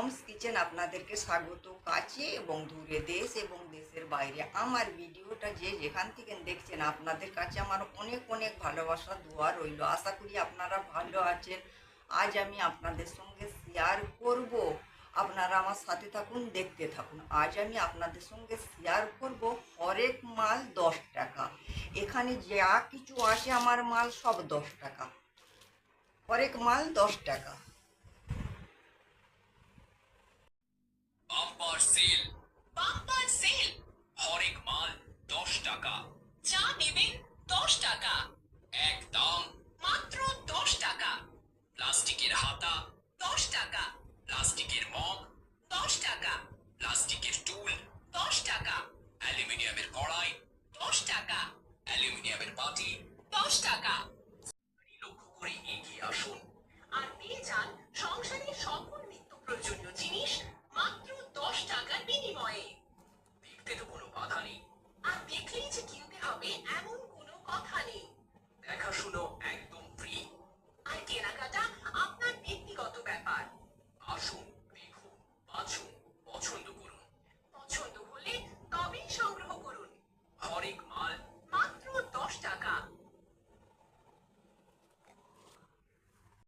Moms kitchen আপনাদেরকে স্বাগত। কাছে এবং দূরে দেশ এবং দেশের বাইরে আমার ভিডিওটা যে যেখান থেকে দেখছেন আপনাদের কাছে আমার অনেক অনেক ভালোবাসা, দোয়া রইল। আশা করি আপনারা ভালো আছেন। আজ আমি আপনাদের সঙ্গে শেয়ার করব। আপনারা আমার সাথে থাকুন, দেখতে থাকুন। আজ আমি আপনাদের সঙ্গে শেয়ার করব হরেক মাল দশ টাকা। এখানে যা কিছু আসে আমার মাল সব দশ টাকা। হরেক মাল দশ টাকা। সেল বাম্পার সেল হরেক মাল দশ টাকা। যা নেবেন দশ টাকা। একদম মাত্র দশ টাকা। প্লাস্টিকের হাতা দশ টাকা। প্লাস্টিকের মগ দশ টাকা। প্লাস্টিকের টুল দশ টাকা। অ্যালুমিনিয়ামের কড়াই দশ টাকা। অ্যালুমিনিয়ামের বাটি দশ টাকা।